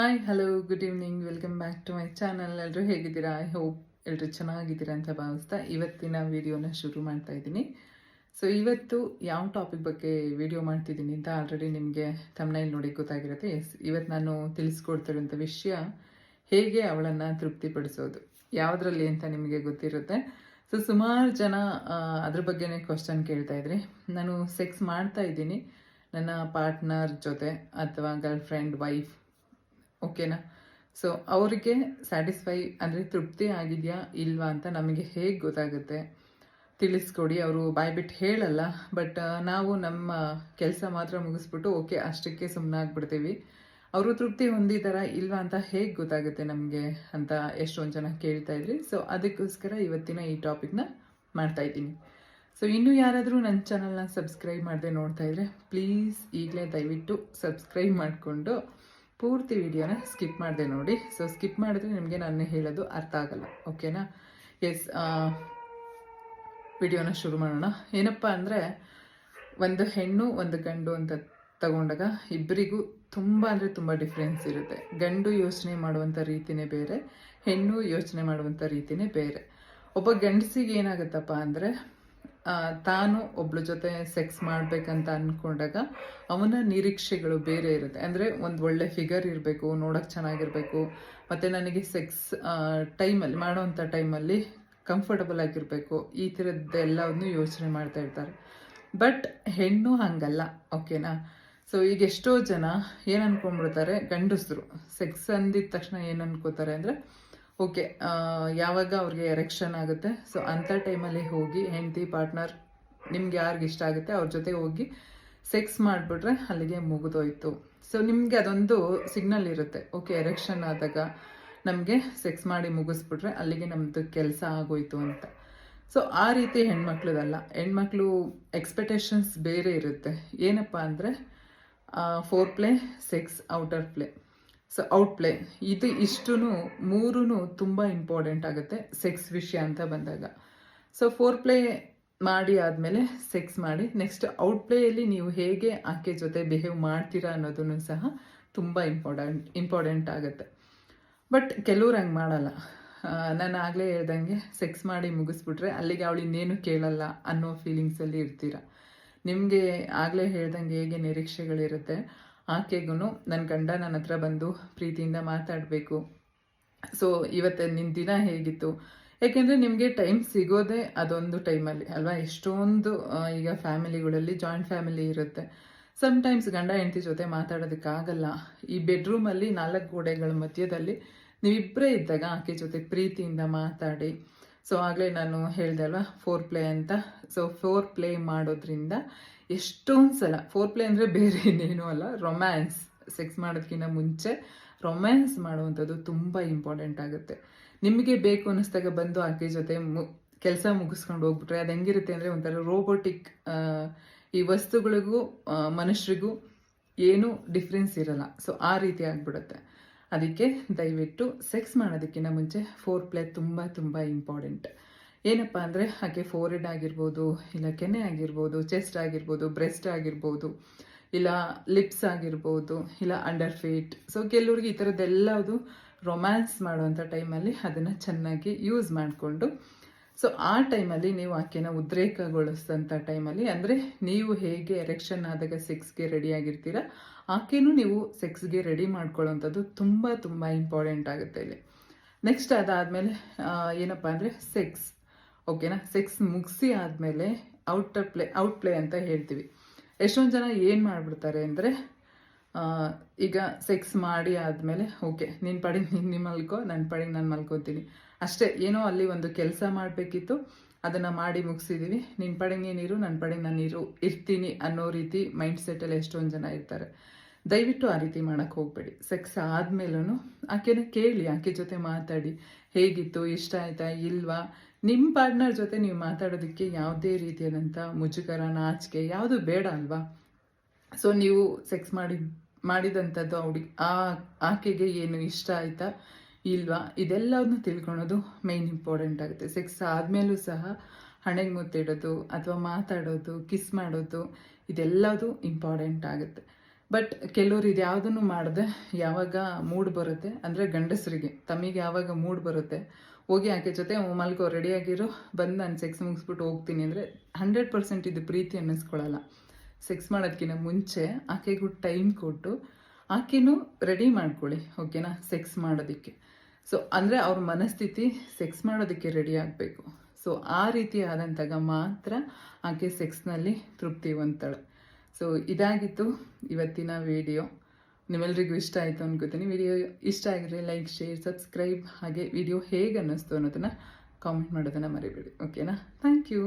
Hi hello good evening welcome back to my channel ಎಲ್ಲರೂ ಹೇಗಿದ್ದೀರಾ? I hope ಎಲ್ಲರೂ ಚೆನ್ನಾಗಿದ್ದೀರಾ ಅಂತ ಭಾವಿಸ್ತಾ ಇವತ್ತಿನ ವಿಡಿಯೋನ ಶುರು ಮಾಡ್ತಾ ಇದ್ದೀನಿ. ಸೊ ಇವತ್ತು ಯಾವ ಟಾಪಿಕ್ ಬಗ್ಗೆ ವಿಡಿಯೋ ಮಾಡ್ತಿದ್ದೀನಿ ಅಂತ ಆಲ್ರೆಡಿ ನಿಮಗೆ ತಮ್ಮನೇಲಿ ನೋಡಿ ಗೊತ್ತಾಗಿರುತ್ತೆ. ಎಸ್ ಇವತ್ತು ನಾನು ತಿಳಿಸ್ಕೊಡ್ತಿರೋಂಥ ವಿಷಯ ಹೇಗೆ ಅವಳನ್ನು ತೃಪ್ತಿಪಡಿಸೋದು? ಯಾವುದರಲ್ಲಿ ಅಂತ ನಿಮಗೆ ಗೊತ್ತಿರುತ್ತೆ. ಸೊ ಸುಮಾರು ಜನ ಅದ್ರ ಬಗ್ಗೆನೇ ಕ್ವಶನ್ ಕೇಳ್ತಾ ಇದ್ರಿ, ನಾನು ಸೆಕ್ಸ್ ಮಾಡ್ತಾ ಇದ್ದೀನಿ. ನನ್ನ ಪಾರ್ಟ್ನರ್ ಜೊತೆ ಅಥವಾ ಗರ್ಲ್ ಫ್ರೆಂಡ್ ವೈಫ್ ಓಕೆನಾ? ಸೊ ಅವರಿಗೆ ಸ್ಯಾಟಿಸ್ಫೈ ಅಂದರೆ ತೃಪ್ತಿ ಆಗಿದೆಯಾ ಇಲ್ವಾ ಅಂತ ನಮಗೆ ಹೇಗೆ ಗೊತ್ತಾಗುತ್ತೆ? ತಿಳಿಸ್ಕೊಡಿ. ಅವರು ಬಾಯ್ಬಿಟ್ಟು ಹೇಳಲ್ಲ ಬಟ್ ನಾವು ನಮ್ಮ ಕೆಲಸ ಮಾತ್ರ ಮುಗಿಸ್ಬಿಟ್ಟು ಓಕೆ, ಅಷ್ಟಕ್ಕೆ ಸುಮ್ಮನೆ ಆಗ್ಬಿಡ್ತೀವಿ. ಅವರು ತೃಪ್ತಿ ಹೊಂದಿದಾರ ಇಲ್ವಾ ಅಂತ ಹೇಗೆ ಗೊತ್ತಾಗುತ್ತೆ ನಮಗೆ ಅಂತ ಎಷ್ಟೊಂದು ಜನ ಕೇಳ್ತಾ ಇದ್ರಿ. ಸೊ ಅದಕ್ಕೋಸ್ಕರ ಇವತ್ತಿನ ಈ ಟಾಪಿಕ್ನ ಮಾಡ್ತಾ ಇದ್ದೀನಿ. ಸೊ ಇನ್ನೂ ಯಾರಾದರೂ ನನ್ನ ಚಾನಲ್ನ ಸಬ್ಸ್ಕ್ರೈಬ್ ಮಾಡದೆ ನೋಡ್ತಾ ಇದ್ರೆ ಪ್ಲೀಸ್ ಈಗಲೇ ದಯವಿಟ್ಟು ಸಬ್ಸ್ಕ್ರೈಬ್ ಮಾಡಿಕೊಂಡು ಪೂರ್ತಿ ವಿಡಿಯೋನ ಸ್ಕಿಪ್ ಮಾಡಿದೆ ನೋಡಿ. ಸೊ ಸ್ಕಿಪ್ ಮಾಡಿದ್ರೆ ನಿಮಗೆ ನಾನು ಹೇಳೋದು ಅರ್ಥ ಆಗಲ್ಲ. ಓಕೆನಾ ಎಸ್ ವಿಡಿಯೋನ ಶುರು ಮಾಡೋಣ. ಏನಪ್ಪ ಅಂದರೆ, ಒಂದು ಹೆಣ್ಣು, ಒಂದು ಗಂಡು ಅಂತ ತಗೊಂಡಾಗ ಇಬ್ಬರಿಗೂ ತುಂಬ ಅಂದರೆ ತುಂಬ ಡಿಫ್ರೆನ್ಸ್ ಇರುತ್ತೆ. ಗಂಡು ಯೋಚನೆ ಮಾಡುವಂಥ ರೀತಿನೇ ಬೇರೆ, ಹೆಣ್ಣು ಯೋಚನೆ ಮಾಡುವಂಥ ರೀತಿನೇ ಬೇರೆ. ಒಬ್ಬ ಗಂಡಸಿಗೆ ಏನಾಗುತ್ತಪ್ಪ ಅಂದರೆ ತಾನು ಒಬ್ಳ ಜೊತೆ ಸೆಕ್ಸ್ ಮಾಡಬೇಕಂತ ಅಂದ್ಕೊಂಡಾಗ ಅವನ ನಿರೀಕ್ಷೆಗಳು ಬೇರೆ ಇರುತ್ತೆ. ಅಂದರೆ ಒಂದು ಒಳ್ಳೆ ಫಿಗರ್ ಇರಬೇಕು, ನೋಡೋಕೆ ಚೆನ್ನಾಗಿರಬೇಕು, ಮತ್ತು ನನಗೆ ಸೆಕ್ಸ್ ಟೈಮಲ್ಲಿ ಮಾಡೋವಂಥ ಟೈಮಲ್ಲಿ ಕಂಫರ್ಟಬಲ್ ಆಗಿರಬೇಕು, ಈ ಥರದ್ದೆಲ್ಲವನ್ನು ಯೋಚನೆ ಮಾಡ್ತಾ ಇರ್ತಾರೆ. ಬಟ್ ಹೆಣ್ಣು ಹಾಗಲ್ಲ ಓಕೆನಾ ಸೊ ಈಗ ಎಷ್ಟೋ ಜನ ಏನು ಅನ್ಕೊಂಡ್ಬಿಡ್ತಾರೆ, ಗಂಡಸರು ಸೆಕ್ಸ್ ಅಂದಿದ ತಕ್ಷಣ ಏನು ಅನ್ಕೋತಾರೆ ಅಂದರೆ ಓಕೆ ಯಾವಾಗ ಅವ್ರಿಗೆ ಎರೆಕ್ಷನ್ ಆಗುತ್ತೆ? ಸೊ ಅಂಥ ಟೈಮಲ್ಲಿ ಹೋಗಿ ಹೆಂಡತಿ ಪಾರ್ಟ್ನರ್ ನಿಮ್ಗೆ ಯಾರಿಗೆ ಇಷ್ಟ ಆಗುತ್ತೆ, ಅವ್ರ ಜೊತೆ ಹೋಗಿ ಸೆಕ್ಸ್ ಮಾಡಿಬಿಟ್ರೆ ಅಲ್ಲಿಗೆ ಮುಗಿದೋಯ್ತು. ಸೊ ನಿಮಗೆ ಅದೊಂದು ಸಿಗ್ನಲ್ ಇರುತ್ತೆ. ಓಕೆ ಎರೆಕ್ಷನ್ ಆದಾಗ ನಮಗೆ ಸೆಕ್ಸ್ ಮಾಡಿ ಮುಗಿಸ್ಬಿಟ್ರೆ ಅಲ್ಲಿಗೆ ನಮ್ಮದು ಕೆಲಸ ಆಗೋಯ್ತು ಅಂತ. ಸೊ ಆ ರೀತಿ ಹೆಣ್ಮಕ್ಳದಲ್ಲ. ಹೆಣ್ಮಕ್ಳು ಎಕ್ಸ್ಪೆಕ್ಟೇಷನ್ಸ್ ಬೇರೆ ಇರುತ್ತೆ. ಏನಪ್ಪ ಅಂದರೆ foreplay sex outer play so out play ಇದು ಇಷ್ಟು ಮೂರೂ ತುಂಬ ಇಂಪಾರ್ಟೆಂಟ್ ಆಗುತ್ತೆ ಸೆಕ್ಸ್ ವಿಷಯ ಅಂತ ಬಂದಾಗ. ಸೊ ಫೋರ್ ಪ್ಲೇ ಮಾಡಿ ಆದಮೇಲೆ ಸೆಕ್ಸ್ ಮಾಡಿ ನೆಕ್ಸ್ಟ್ ಔಟ್ ಪ್ಲೇಯಲ್ಲಿ ನೀವು ಹೇಗೆ ಆಕೆ ಜೊತೆ ಬಿಹೇವ್ ಮಾಡ್ತೀರಾ ಅನ್ನೋದನ್ನು ಸಹ ತುಂಬ ಇಂಪಾರ್ಟೆಂಟ್ ಇಂಪಾರ್ಟೆಂಟ್ ಆಗುತ್ತೆ. ಬಟ್ ಕೆಲವ್ರು ಹಂಗೆ ಮಾಡಲ್ಲ. ನಾನು ಆಗಲೇ ಹೇಳ್ದಂಗೆ ಸೆಕ್ಸ್ ಮಾಡಿ ಮುಗಿಸ್ಬಿಟ್ರೆ ಅಲ್ಲಿಗೆ ಅವಳು ಇನ್ನೇನು ಕೇಳಲ್ಲ ಅನ್ನೋ ಫೀಲಿಂಗ್ಸಲ್ಲಿ ಇರ್ತೀರ. ನಿಮಗೆ ಆಗಲೇ ಹೇಳ್ದಂಗೆ ಹೇಗೆ ನಿರೀಕ್ಷೆಗಳಿರುತ್ತೆ? ಆಕೆಗೂ ನನ್ನ ಗಂಡ ನನ್ನ ಹತ್ರ ಬಂದು ಪ್ರೀತಿಯಿಂದ ಮಾತಾಡಬೇಕು. ಸೊ ಇವತ್ತು ನಿನ್ನ ದಿನ ಹೇಗಿತ್ತು? ಯಾಕೆಂದರೆ ನಿಮಗೆ ಟೈಮ್ ಸಿಗೋದೇ ಅದೊಂದು ಟೈಮಲ್ಲಿ ಅಲ್ವಾ? ಎಷ್ಟೊಂದು ಈಗ ಫ್ಯಾಮಿಲಿಗಳಲ್ಲಿ ಜಾಯಿಂಟ್ ಫ್ಯಾಮಿಲಿ ಇರುತ್ತೆ. ಸಮ್ಟೈಮ್ಸ್ ಗಂಡ ಹೆಂಡತಿ ಜೊತೆ ಮಾತಾಡೋದಕ್ಕಾಗಲ್ಲ. ಈ ಬೆಡ್ರೂಮಲ್ಲಿ ನಾಲ್ಕು ಗೋಡೆಗಳ ಮಧ್ಯದಲ್ಲಿ ನೀವಿಬ್ಬರೇ ಇದ್ದಾಗ ಆಕೆ ಜೊತೆ ಪ್ರೀತಿಯಿಂದ ಮಾತಾಡಿ ಸೊ ಆಗಲೇ ನಾನು ಹೇಳಿದೆ ಅಲ್ವಾ ಫೋರ್ ಪ್ಲೇ ಅಂತ. ಸೊ ಫೋರ್ ಪ್ಲೇ ಮಾಡೋದ್ರಿಂದ ಎಷ್ಟೊಂದು ಸಲ ಫೋರ್ ಪ್ಲೇ ಅಂದರೆ ಬೇರೆ ಇನ್ನೇನು ಅಲ್ಲ ರೊಮ್ಯಾನ್ಸ್ ಸೆಕ್ಸ್ ಮಾಡೋದಕ್ಕಿಂತ ಮುಂಚೆ ರೊಮ್ಯಾನ್ಸ್ ಮಾಡುವಂಥದ್ದು ತುಂಬ ಇಂಪಾರ್ಟೆಂಟ್ ಆಗುತ್ತೆ. ನಿಮಗೆ ಬೇಕು ಅನ್ನಿಸ್ದಾಗ ಬಂದು ಆಕೆ ಜೊತೆ ಮು, ಕೆಲಸ ಮುಗಿಸ್ಕೊಂಡು ಹೋಗ್ಬಿಟ್ರೆ ಅದು ಹೆಂಗಿರುತ್ತೆ ಅಂದರೆ ಒಂಥರ ರೋಬೋಟಿಕ್ ಈ ವಸ್ತುಗಳಿಗೂ ಮನುಷ್ಯರಿಗೂ ಏನೂ ಡಿಫ್ರೆನ್ಸ್ ಇರಲ್ಲ. ಸೊ ಆ ರೀತಿ ಆಗ್ಬಿಡುತ್ತೆ. ಅದಕ್ಕೆ ದಯವಿಟ್ಟು ಸೆಕ್ಸ್ ಮಾಡೋದಕ್ಕಿಂತ ಮುಂಚೆ ಫೋರ್ ಪ್ಲೇ ತುಂಬ ತುಂಬ ಇಂಪಾರ್ಟೆಂಟ್ ಏನಪ್ಪ ಅಂದರೆ ಹಾಗೆ ಫೋರಿಡ್ ಆಗಿರ್ಬೋದು, ಇಲ್ಲ ಕೆನೆ ಆಗಿರ್ಬೋದು ಚೆಸ್ಟ್ ಆಗಿರ್ಬೋದು ಬ್ರೆಸ್ಟ್ ಆಗಿರ್ಬೋದು, ಇಲ್ಲ ಲಿಪ್ಸ್ ಆಗಿರ್ಬೋದು, ಇಲ್ಲ ಅಂಡರ್ ಫೀಟ್ ಸೊ ಕೆಲವ್ರಿಗೆ ಈ ಥರದ್ದೆಲ್ಲದು ರೊಮ್ಯಾನ್ಸ್ ಮಾಡುವಂಥ ಟೈಮಲ್ಲಿ ಅದನ್ನು ಚೆನ್ನಾಗಿ ಯೂಸ್ ಮಾಡಿಕೊಂಡು ಸೊ ಆ ಟೈಮಲ್ಲಿ ನೀವು ಆಕೆನ ಉದ್ರೇಕಗೊಳಿಸಿದಂಥ ಟೈಮಲ್ಲಿ, ಅಂದರೆ ನೀವು ಹೇಗೆ ಎರೆಕ್ಷನ್ ಆದಾಗ ಸೆಕ್ಸ್ಗೆ ರೆಡಿ ಆಗಿರ್ತೀರಾ, ಆಕೆನೂ ನೀವು ಸೆಕ್ಸ್ಗೆ ರೆಡಿ ಮಾಡ್ಕೊಳ್ಳೋಂಥದ್ದು ತುಂಬ ತುಂಬ ಇಂಪಾರ್ಟೆಂಟ್ ಆಗುತ್ತೆ ಇಲ್ಲಿ. ನೆಕ್ಸ್ಟ್ ಅದಾದಮೇಲೆ ಏನಪ್ಪ ಅಂದರೆ ಸೆಕ್ಸ್. ಓಕೆನಾ ಸೆಕ್ಸ್ ಮುಗಿಸಿ ಆದಮೇಲೆ ಔಟರ್ ಪ್ಲೇ ಔಟ್ ಪ್ಲೇ ಅಂತ ಹೇಳ್ತೀವಿ. ಎಷ್ಟೊಂದು ಜನ ಏನು ಮಾಡಿಬಿಡ್ತಾರೆ ಅಂದರೆ ಈಗ ಸೆಕ್ಸ್ ಮಾಡಿ ಆದಮೇಲೆ ಓಕೆ ನಿನ್ನ ಪಡಿಗೆ ನೀನು ನೀನು ಮಲ್ಕೋ ನನ್ನ ಪಡಿಗೆ ನಾನು ಮಲ್ಕೋತೀನಿ. ಅಷ್ಟೇ, ಏನೋ ಅಲ್ಲಿ ಒಂದು ಕೆಲಸ ಮಾಡಬೇಕಿತ್ತು, ಅದನ್ನು ಮಾಡಿ ಮುಗಿಸಿದ್ದೀವಿ ನಿನ್ನ ಪಾಡಿಗೆ ನೀರು ನನ್ನ ಪಡೆಗೆ ನಾನು ನೀರು ಇರ್ತೀನಿ ಅನ್ನೋ ರೀತಿ ಮೈಂಡ್ ಸೆಟ್ಟಲ್ಲಿ ಎಷ್ಟೊಂದು ಜನ ಇರ್ತಾರೆ. ದಯವಿಟ್ಟು ಆ ರೀತಿ ಮಾಡೋಕ್ಕೆ ಹೋಗಬೇಡಿ. ಸೆಕ್ಸ್ ಆದಮೇಲೂ ಆಕೆನ ಕೇಳಿ, ಆಕೆ ಜೊತೆ ಮಾತಾಡಿ, ಹೇಗಿತ್ತು, ಇಷ್ಟ ಆಯ್ತಾ, ಇಲ್ವಾ? ನಿಮ್ಮ ಪಾರ್ಟ್ನರ್ ಜೊತೆ ನೀವು ಮಾತಾಡೋದಕ್ಕೆ ಯಾವುದೇ ರೀತಿಯಾದಂಥ ಮುಜುಗರ, ನಾಚಿಕೆ, ಯಾವುದು ಬೇಡ ಅಲ್ವಾ? ಸೊ ನೀವು ಸೆಕ್ಸ್ ಮಾಡಿ ಮಾಡಿದಂಥದ್ದು ಅವಡಿ ಆ ಆಕೆಗೆ ಏನು ಇಷ್ಟ ಆಯ್ತಾ? ಇಲ್ವಾ? ಇದೆಲ್ಲವನ್ನು ತಿಳ್ಕೊಳೋದು ಮೇನ್ ಇಂಪಾರ್ಟೆಂಟ್ ಆಗುತ್ತೆ. ಸೆಕ್ಸ್ ಆದಮೇಲೂ ಸಹ ಹಣೆಗೆ ಮುತ್ತಿಡೋದು ಅಥವಾ ಮಾತಾಡೋದು ಕಿಸ್ ಮಾಡೋದು ಇದೆಲ್ಲದು ಇಂಪಾರ್ಟೆಂಟ್ ಆಗುತ್ತೆ. ಬಟ್ ಕೆಲವರು ಇದು ಯಾವುದನ್ನು ಮಾಡದೆ ಯಾವಾಗ ಮೂಡ್ ಬರುತ್ತೆ ಅಂದರೆ ಗಂಡಸರಿಗೆ. ತಮಗೆ ಯಾವಾಗ ಮೂಡ್ ಬರುತ್ತೆ? ಹೋಗಿ ಆಕೆ ಜೊತೆ ಮಲ್ಕೋ ರೆಡಿಯಾಗಿರೋ ಬಂದು ನಾನು ಸೆಕ್ಸ್ ಮುಗಿಸ್ಬಿಟ್ಟು ಹೋಗ್ತೀನಿ. ಅಂದರೆ ಹಂಡ್ರೆಡ್ ಪರ್ಸೆಂಟ್ ಇದು ಪ್ರೀತಿ ಅನ್ನಿಸ್ಕೊಳ್ಳಲ್ಲ ಸೆಕ್ಸ್ ಮಾಡೋದಕ್ಕಿಂತ ಮುಂಚೆ ಆಕೆಗೂ ಟೈಮ್ ಕೊಟ್ಟು ಆಕೆನೂ ರೆಡಿ ಮಾಡ್ಕೊಳ್ಳಿ ಓಕೆನಾ ಸೆಕ್ಸ್ ಮಾಡೋದಕ್ಕೆ. ಸೊ ಅಂದರೆ ಅವ್ರ ಮನಸ್ಥಿತಿ ಸೆಕ್ಸ್ ಮಾಡೋದಕ್ಕೆ ರೆಡಿ ಆಗಬೇಕು. ಸೊ ಆ ರೀತಿ ಆದಂತಾಗ ಮಾತ್ರ ಆಕೆ ಸೆಕ್ಸ್ನಲ್ಲಿ ತೃಪ್ತಿ ಹೊಂದ್ತಾಳೆ ಸೊ ಇದಾಗಿತ್ತು ಇವತ್ತಿನ ವಿಡಿಯೋ ನಿಮ್ಮೆಲ್ರಿಗೂ ಇಷ್ಟ ಆಯಿತು ಅನ್ಕೋತೀನಿ. ವಿಡಿಯೋ ಇಷ್ಟ ಆಗಿದ್ರೆ ಲೈಕ್ ಶೇರ್ ಸಬ್ಸ್ಕ್ರೈಬ್ ಹಾಗೆ ವಿಡಿಯೋ ಹೇಗೆ ಅನ್ನಿಸ್ತು ಅನ್ನೋದನ್ನು ಕಾಮೆಂಟ್ ಮಾಡೋದನ್ನು ಮರಿಬೇಡಿ. ಓಕೆನಾ ಥ್ಯಾಂಕ್ ಯು